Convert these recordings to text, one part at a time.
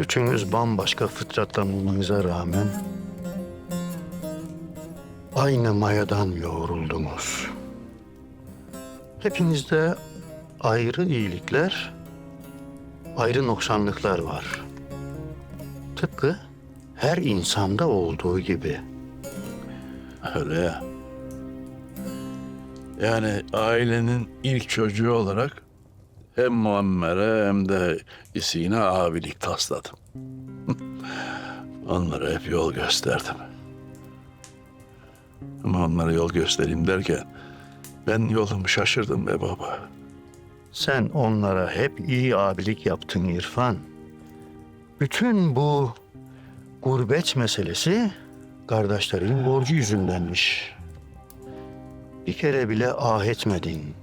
Üçünüz bambaşka fıtrattan olmanıza rağmen aynı mayadan yoğruldunuz. Hepinizde ayrı iyilikler, ayrı noksanlıklar var. Tıpkı her insanda olduğu gibi. Öyle ya. Yani ailenin ilk çocuğu olarak hem Muammer'e hem de İsine abilik tasladım. Onlara hep yol gösterdim. Ama onlara yol göstereyim derken ben yolumu şaşırdım be baba. Sen onlara hep iyi abilik yaptın İrfan. Bütün bu gurbet meselesi kardeşlerin borcu yüzündenmiş. Bir kere bile ah etmedin,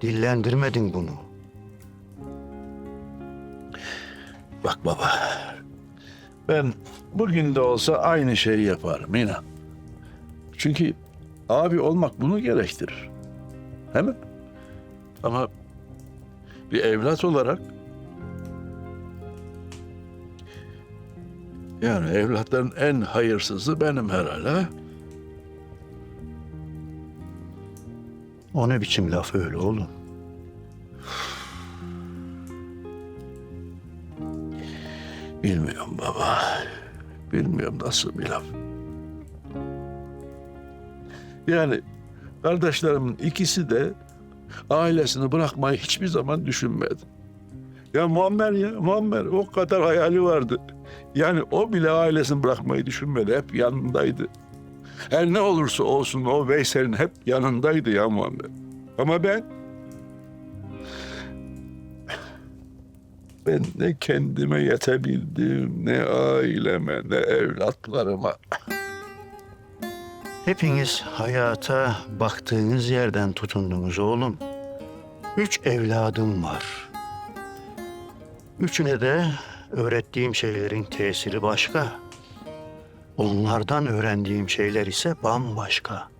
dillendirmedin bunu. Bak baba. Ben bugün de olsa aynı şeyi yaparım inan. Çünkü abi olmak bunu gerektirir. Değil mi? Ama bir evlat olarak yani evlatların en hayırsızı benim herhalde. O ne biçim laf öyle oğlum? Bilmiyorum baba. Bilmiyorum nasıl bir laf. Yani kardeşlerimin ikisi de ailesini bırakmayı hiçbir zaman düşünmedi. Ya Muammer ya Muammer o kadar hayali vardı. Yani o bile ailesini bırakmayı düşünmedi. Hep yanındaydı. Her ne olursa olsun o Veysel'in hep yanındaydı ya Muammer. Ama ben Ben ne kendime yetebildim, ne aileme, ne evlatlarıma. Hepiniz hayata baktığınız yerden tutundunuz oğlum. Üç evladım var. Üçüne de öğrettiğim şeylerin tesiri başka. Onlardan öğrendiğim şeyler ise bambaşka.